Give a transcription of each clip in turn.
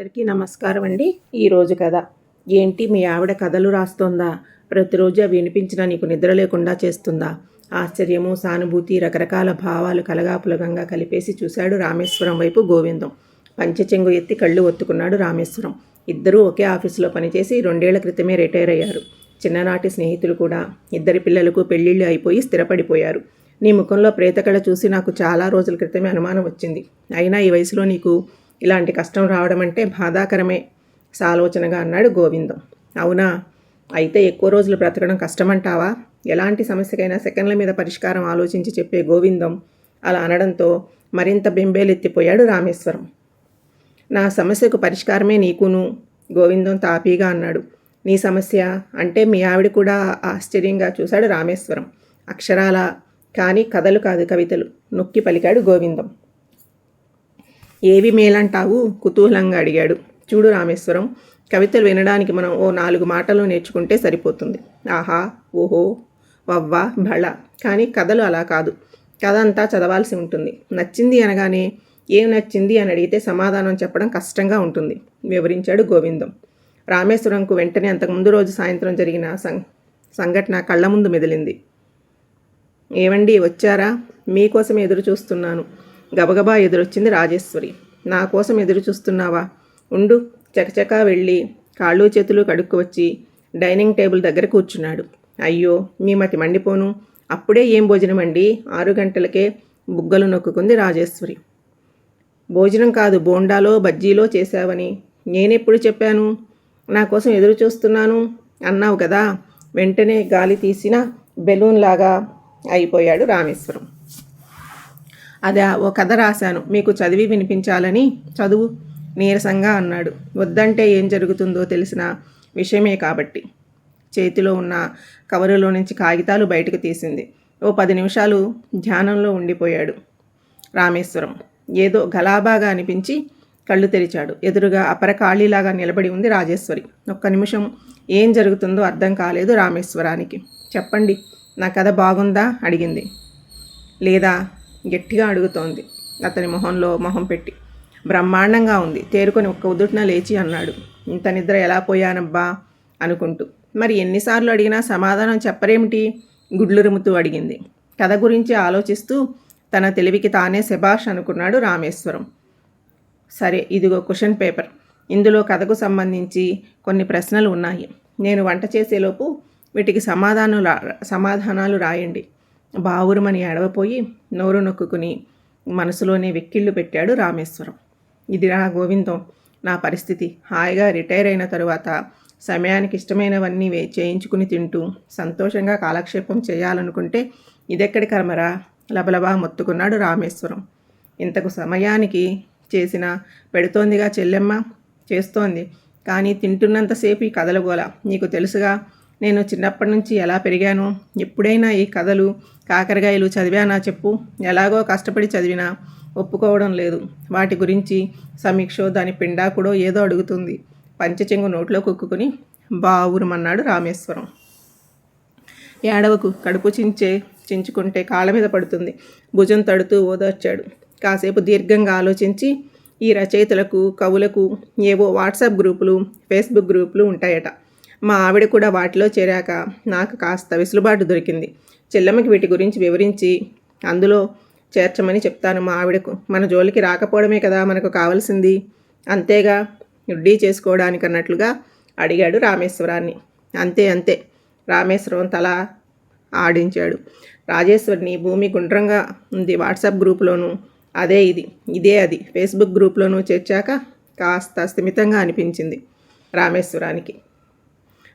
అందరికీ నమస్కారం అండి. ఈరోజు కథ. ఏంటి? మీ ఆవిడ కథలు రాస్తోందా? ప్రతిరోజు అవి వినిపించినా నీకు నిద్ర లేకుండా చేస్తుందా? ఆశ్చర్యము సానుభూతి రకరకాల భావాలు కలగాపులగంగా కలిపేసి చూశాడు రామేశ్వరం వైపు గోవిందం. పంచచెంగు ఎత్తి కళ్ళు ఒత్తుకున్నాడు రామేశ్వరం. ఇద్దరూ ఒకే ఆఫీసులో పనిచేసి రెండేళ్ళ క్రితమే రిటైర్ అయ్యారు చిన్ననాటి స్నేహితులు కూడా ఇద్దరి పిల్లలకు పెళ్ళిళ్ళు అయిపోయి స్థిరపడిపోయారు. నీ ముఖంలో ప్రేతకళ చూసి నాకు చాలా రోజుల క్రితమే అనుమానం వచ్చింది. అయినా ఈ వయసులో నీకు ఇలాంటి కష్టం రావడం అంటే బాధాకరమే సాలోచనగా అన్నాడు గోవిందం. అవునా? అయితే ఎక్కువ రోజులు బ్రతకడం కష్టమంటావా? ఎలాంటి సమస్యకైనా సెకండ్ల మీద పరిష్కారం ఆలోచించి చెప్పే గోవిందం అలా అనడంతో మరింత బెంబేలెత్తిపోయాడు రామేశ్వరం. నా సమస్యకు పరిష్కారమే నీకును గోవిందం తాపీగా అన్నాడు. నీ సమస్య అంటే మీ ఆవిడ కూడా ఆశ్చర్యంగా చూశాడు రామేశ్వరం. అక్షరాల కానీ కథలు కాదు కవితలు. నొక్కి పలికాడు గోవిందం. ఏవి మేలంటావు? కుతూహలంగా అడిగాడు. చూడు రామేశ్వరం కవితలు వినడానికి మనం ఓ నాలుగు మాటలు నేర్చుకుంటే సరిపోతుంది. ఆహా ఓహో వవ్వ భళ. కానీ కథలు అలా కాదు. కథ అంతా చదవాల్సి ఉంటుంది. నచ్చింది అనగానే ఏం నచ్చింది అని అడిగితే సమాధానం చెప్పడం కష్టంగా ఉంటుంది వివరించాడు గోవిందం. రామేశ్వరంకు వెంటనే అంతకుముందు రోజు సాయంత్రం జరిగిన సం సంఘటన కళ్ళ ముందు మెదిలింది. ఏవండి వచ్చారా? మీకోసం ఎదురు చూస్తున్నాను గబగబా ఎదురొచ్చింది రాజేశ్వరి. నా కోసం ఎదురు చూస్తున్నావా ఉండు. చకచకా వెళ్ళి కాళ్ళు చేతులు కడుక్కు వచ్చి డైనింగ్ టేబుల్ దగ్గర కూర్చున్నాడు. అయ్యో మీ మతి మండిపోను. అప్పుడే ఏం భోజనం అండి? ఆరు గంటలకే బుగ్గలు నొక్కుంది రాజేశ్వరి. భోజనం కాదు బోండాలో బజ్జీలో చేశావని. నేనెప్పుడు చెప్పాను? నా కోసం ఎదురు చూస్తున్నాను అన్నావు కదా. వెంటనే గాలి తీసిన బెలూన్ లాగా అయిపోయాడు రామేశ్వరం. అదే ఓ కథ రాశాను. మీకు చదివి వినిపించాలని చదువు నీరసంగా అన్నాడు. వద్దంటే ఏం జరుగుతుందో తెలిసిన విషయమే కాబట్టి. చేతిలో ఉన్న కవరులో నుంచి కాగితాలు బయటకు తీసింది. ఓ పది నిమిషాలు ధ్యానంలో ఉండిపోయాడు రామేశ్వరం. ఏదో గలాబాగా అనిపించి కళ్ళు తెరిచాడు. ఎదురుగా అపర ఖాళీలాగా నిలబడి ఉంది రాజేశ్వరి. ఒక్క నిమిషం ఏం జరుగుతుందో అర్థం కాలేదు రామేశ్వరానికి. చెప్పండి నా కథ బాగుందా? అడిగింది. లేదా గట్టిగా అడుగుతోంది. అతని మొహంలో మొహం పెట్టి. బ్రహ్మాండంగా ఉంది. తేరుకొని ఒక్క ఉదుటిన లేచి అన్నాడు. ఇంత నిద్ర ఎలా పోయానబ్బా? అనుకుంటూ. మరి ఎన్నిసార్లు అడిగినా సమాధానం చెప్పరేమిటి? గుడ్లురుముతూ అడిగింది. కథ గురించి ఆలోచిస్తూ తన తెలివికి తానే శభాష్ అనుకున్నాడు రామేశ్వరం. సరే ఇదిగో క్వశ్చన్ పేపర్. ఇందులో కథకు సంబంధించి కొన్ని ప్రశ్నలు ఉన్నాయి. నేను వంట చేసేలోపు వీటికి సమాధానం సమాధానాలు రాయండి. బావురుమని ఎడవపోయి నోరు నొక్కుని మనసులోనే వెక్కిళ్ళు పెట్టాడు రామేశ్వరం. ఇది నా గోవిందం. నా పరిస్థితి. హాయిగా రిటైర్ అయిన తరువాత సమయానికి ఇష్టమైనవన్నీ వే చేయించుకుని తింటూ సంతోషంగా కాలక్షేపం చేయాలనుకుంటే ఇదెక్కడి కర్మరా? లబలబా మొత్తుకున్నాడు రామేశ్వరం. ఇంతకు సమయానికి చేసిన పెడుతోందిగా చెల్లెమ్మ. చేస్తోంది. కానీ తింటున్నంతసేపు ఈ కదలగోల నీకు తెలుసుగా నేను చిన్నప్పటి నుంచి ఎలా పెరిగాను ఎప్పుడైనా ఈ కథలు కాకరకాయలు చదివానా చెప్పు. ఎలాగో కష్టపడి చదివినా ఒప్పుకోవడం లేదు. వాటి గురించి సమీక్షో దాని పిండాకుడో ఏదో అడుగుతుంది. పంచచెంగు నోట్లో కుక్కుని బావురమన్నాడు రామేశ్వరం. ఏడవకు కడుపు చించే చించుకుంటే కాళ్ళ మీద పడుతుంది. భుజం తడుతూ ఓదార్చాడు. కాసేపు దీర్ఘంగా ఆలోచించి ఈ రచయితలకు కవులకు ఏవో వాట్సాప్ గ్రూపులు ఫేస్బుక్ గ్రూపులు ఉంటాయట. మా ఆవిడ కూడా వాటిలో చేరాక నాకు కాస్త వెసులుబాటు దొరికింది. చెల్లమ్మకి వీటి గురించి వివరించి అందులో చేర్చమని చెప్తాను మా ఆవిడకు. మన జోలికి రాకపోవడమే కదా మనకు కావాల్సింది. అంతేగా రుడ్డీ చేసుకోవడానికి అన్నట్లుగా అడిగాడు రామేశ్వరాన్ని. అంతే అంతే. రామేశ్వరం తల ఆడించాడు. రాజేశ్వరిని భూమి గుండ్రంగా ఉంది. వాట్సాప్ గ్రూప్లోనూ అదే ఇది. ఇదే అది. ఫేస్బుక్ గ్రూప్లోనూ చేర్చాక కాస్త స్థిమితంగా అనిపించింది రామేశ్వరానికి.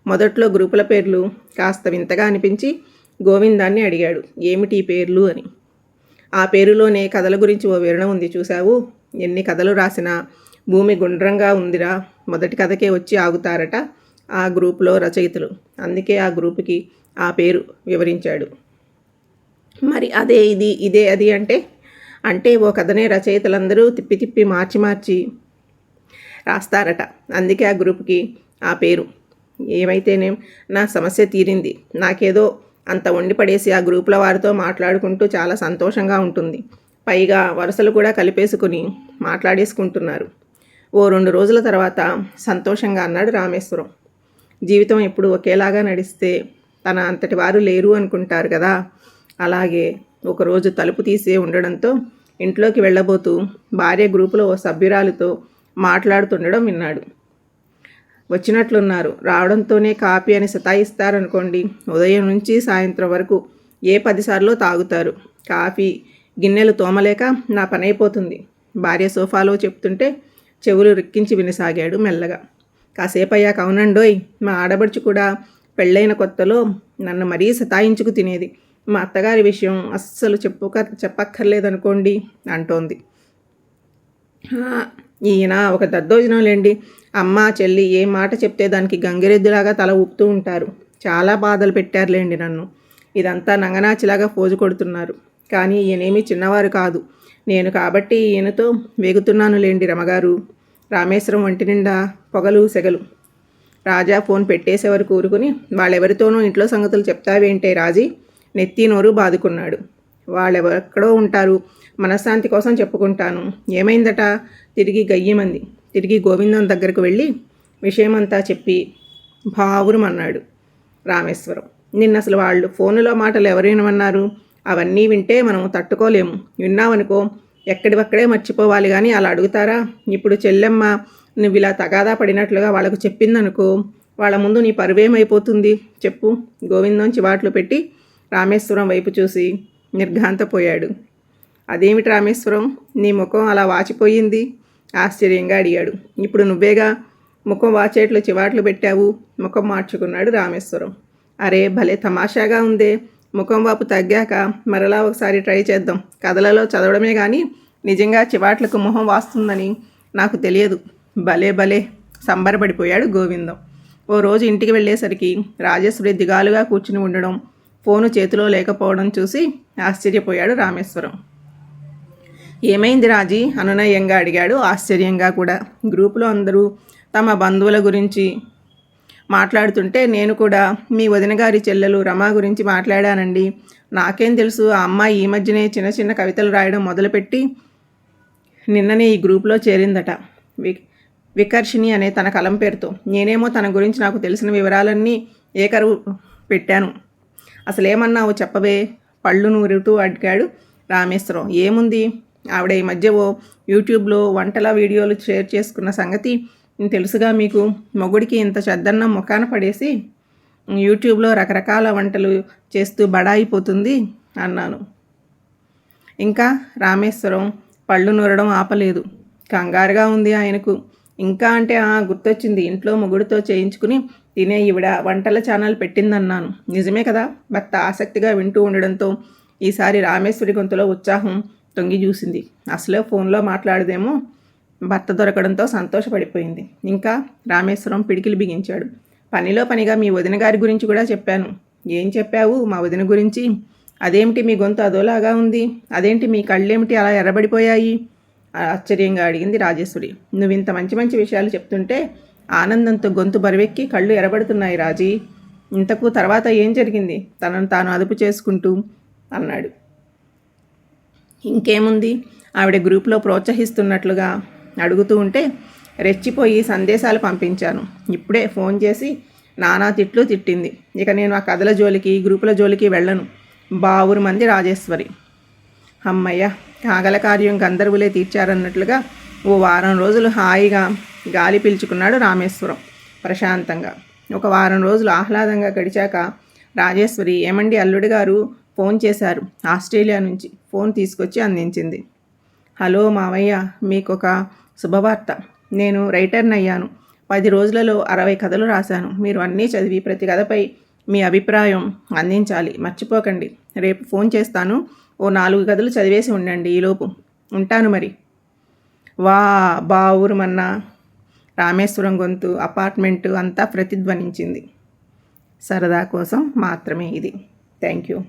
మొదట్లో గ్రూపుల పేర్లు కాస్త వింతగా అనిపించి గోవిందాన్ని అడిగాడు. ఏమిటి పేర్లు? అని. ఆ పేరులోనే కథల గురించి ఓ వివరణ ఉంది చూశావు? ఎన్ని కథలు రాసినా భూమి గుండ్రంగా ఉందిరా. మొదటి కథకే వచ్చి ఆగుతారట ఆ గ్రూపులో రచయితలు. అందుకే ఆ గ్రూపుకి ఆ పేరు వివరించాడు. మరి అదే ఇది ఇదే అది అంటే? అంటే ఓ కథనే రచయితలందరూ తిప్పి తిప్పి మార్చి మార్చి రాస్తారట. అందుకే ఆ గ్రూప్కి ఆ పేరు ఏమైతేనే నా సమస్య తీరింది. నాకేదో అంత వండి పడేసి ఆ గ్రూపుల వారితో మాట్లాడుకుంటూ చాలా సంతోషంగా ఉంటుంది. పైగా వరుసలు కూడా కలిపేసుకుని మాట్లాడేసుకుంటున్నారు. ఓ రెండు రోజుల తర్వాత సంతోషంగా అన్నాడు రామేశ్వరం. జీవితం ఎప్పుడు ఒకేలాగా నడిస్తే తన అంతటి వారు లేరు అనుకుంటారు కదా. అలాగే ఒకరోజు తలుపు తీసే ఉండడంతో ఇంట్లోకి వెళ్ళబోతూ భార్య గ్రూపులో ఓ సభ్యురాలితో మాట్లాడుతుండడం విన్నాడు. వచ్చినట్లున్నారు. రావడంతోనే కాపీ అని సతాయిస్తారనుకోండి. ఉదయం నుంచి సాయంత్రం వరకు ఏ పదిసార్లు తాగుతారు? కాఫీ గిన్నెలు తోమలేక నా పని అయిపోతుంది భార్య సోఫాలో చెప్తుంటే చెవులు రిక్కించి వినసాగాడు మెల్లగా. కాసేపయ్యాక అవునండోయ్ మా ఆడబడుచు కూడా పెళ్ళైన కొత్తలో నన్ను మరీ సతాయించుకు తినేది. మా అత్తగారి విషయం అస్సలు చెప్పుక చెప్పక్కర్లేదనుకోండి అంటోంది. ఈయన ఒక దద్దోజనం లేండి. అమ్మ చెల్లి ఏ మాట చెప్తే దానికి గంగిరెద్దులాగా తల ఊపుతూ ఉంటారు. చాలా బాధలు పెట్టారులేండి నన్ను. ఇదంతా నంగనాచిలాగా ఫోజు కొడుతున్నారు. కానీ ఈయనేమి చిన్నవారు కాదు. నేను కాబట్టి ఈయనతో వేగుతున్నాను లేండి రమగారు. రామేశ్వరం వంటి నిండా పొగలు సెగలు. రాజా ఫోన్ పెట్టేసే వరకు ఊరుకుని వాళ్ళెవరితోనూ ఇంట్లో సంగతులు చెప్తావేంటే రాజీ? నెత్తి నోరు బాదుకున్నాడు. వాళ్ళెవెక్కడో ఉంటారు. మనశ్శాంతి కోసం చెప్పుకుంటాను. ఏమైందట? తిరిగి గయ్యమంది. తిరిగి గోవిందం దగ్గరకు వెళ్ళి విషయమంతా చెప్పి భావురమన్నాడు రామేశ్వరం. నిన్న అసలు వాళ్ళు ఫోనులో మాటలు ఎవరేమన్నారు అవన్నీ వింటే మనం తట్టుకోలేము. విన్నావనుకో ఎక్కడివక్కడే మర్చిపోవాలి కానీ అలా అడుగుతారా? ఇప్పుడు చెల్లెమ్మ నువ్వు ఇలా తగాదా పడినట్లుగా వాళ్ళకు చెప్పిందనుకో వాళ్ళ ముందు నీ పరువేమైపోతుంది? చెప్పు. గోవిందం చివాట్లు పెట్టి రామేశ్వరం వైపు చూసి నిర్ఘాంతపోయాడు. అదేమిటి రామేశ్వరం? నీ ముఖం అలా వాచిపోయింది? ఆశ్చర్యంగా అడిగాడు. ఇప్పుడు నువ్వేగా ముఖం వాచేట్లు చివాట్లు పెట్టావు? ముఖం మార్చుకున్నాడు రామేశ్వరం. అరే భలే తమాషాగా ఉందే. ముఖం వాపు తగ్గాక మరలా ఒకసారి ట్రై చేద్దాం. కథలలో చదవడమే కానీ నిజంగా చివాట్లకు మొహం వాస్తుందని నాకు తెలియదు. భలే భలే. సంబరపడిపోయాడు గోవిందం. ఓ రోజు ఇంటికి వెళ్ళేసరికి రాజేశ్వరి దిగాలుగా కూర్చుని ఉండడం ఫోను చేతిలో లేకపోవడం చూసి ఆశ్చర్యపోయాడు రామేశ్వరం. ఏమైంది రాజీ? అనునయంగా అడిగాడు. ఆశ్చర్యంగా కూడా. గ్రూపులో అందరూ తమ బంధువుల గురించి మాట్లాడుతుంటే నేను కూడా మీ వదిన గారి చెల్లెలు రమా గురించి మాట్లాడానండి. నాకేం తెలుసు ఆ అమ్మాయి ఈ మధ్యనే చిన్న చిన్న కవితలు రాయడం మొదలుపెట్టి నిన్ననే ఈ గ్రూప్లో చేరిందట. వి వికర్షిణి అనే తన కలం పేరుతో. నేనేమో తన గురించి నాకు తెలిసిన వివరాలన్నీ ఏకరువు పెట్టాను. అసలేమన్నావు చెప్పవే? పళ్ళు నూరుతూ అడిగాడు రామేశ్వరం. ఏముంది? ఆవిడ ఈ మధ్య ఓ యూట్యూబ్లో వంటల వీడియోలు షేర్ చేసుకున్న సంగతి తెలుసుగా మీకు. మొగుడికి ఇంత చెద్దన్నం ముఖాన పడేసి యూట్యూబ్లో రకరకాల వంటలు చేస్తూ బడాయిపోతుంది అన్నాను. ఇంకా రామేశ్వరం పళ్ళు నూరడం ఆపలేదు. కంగారుగా ఉంది ఆయనకు. ఇంకా అంటే ఆ గుర్తొచ్చింది ఇంట్లో మొగుడితో చేయించుకుని తినే ఈవిడ వంటల ఛానల్ పెట్టిందన్నాను. నిజమే కదా భర్త ఆసక్తిగా వింటూ ఉండడంతో ఈసారి రామేశ్వరి గొంతులో ఉత్సాహం తొంగి చూసింది. అసలే ఫోన్లో మాట్లాడదేమో. భర్త దొరకడంతో సంతోషపడిపోయింది. ఇంకా రామేశ్వరం పిడికిలు బిగించాడు. పనిలో పనిగా మీ వదిన గారి గురించి కూడా చెప్పాను. ఏం చెప్పావు? మా వదిన గురించి. అదేమిటి మీ గొంతు అదోలాగా ఉంది? అదేంటి మీ కళ్ళేమిటి అలా ఎర్రబడిపోయాయి? ఆశ్చర్యంగా అడిగింది రాజేశ్వరి. నువ్వు ఇంత మంచి మంచి విషయాలు చెప్తుంటే ఆనందంతో గొంతు బరువెక్కి కళ్ళు ఎరబడుతున్నాయి రాజీ. ఇంతకు తర్వాత ఏం జరిగింది? తనను తాను అదుపు చేసుకుంటూ అన్నాడు. ఇంకేముంది? ఆవిడ గ్రూప్లో ప్రోత్సహిస్తున్నట్లుగా అడుగుతూ ఉంటే రెచ్చిపోయి సందేశాలు పంపించాను. ఇప్పుడే ఫోన్ చేసి నానా తిట్లు తిట్టింది. ఇక నేను ఆ కథల జోలికి గ్రూపుల జోలికి వెళ్ళను. బావురు మంది రాజేశ్వరి. అమ్మయ్య కాగల కార్యం గంధర్వులే తీర్చారన్నట్లుగా ఓ వారం రోజులు హాయిగా గాలి పీల్చుకున్నాడు రామేశ్వరం ప్రశాంతంగా. ఒక వారం రోజులు ఆహ్లాదంగా గడిచాక రాజేశ్వరి ఏమండి అల్లుడి గారు ఫోన్ చేశారు. ఆస్ట్రేలియా నుంచి ఫోన్ తీసుకొచ్చి అందించింది. హలో మావయ్య మీకు ఒక శుభవార్త. నేను రైటర్ని అయ్యాను. పది రోజులలో అరవై కథలు రాశాను. మీరు అన్నీ చదివి ప్రతి కథపై మీ అభిప్రాయం అందించాలి. మర్చిపోకండి. రేపు ఫోన్ చేస్తాను. ఓ నాలుగు కథలు చదివేసి ఉండండి ఈలోపు. ఉంటాను మరి. వా బావురుమన్నా రామేశ్వరం గొంతు అపార్ట్మెంటు అంతా ప్రతిధ్వనించింది. సరదా కోసం మాత్రమే ఇది. Thank you.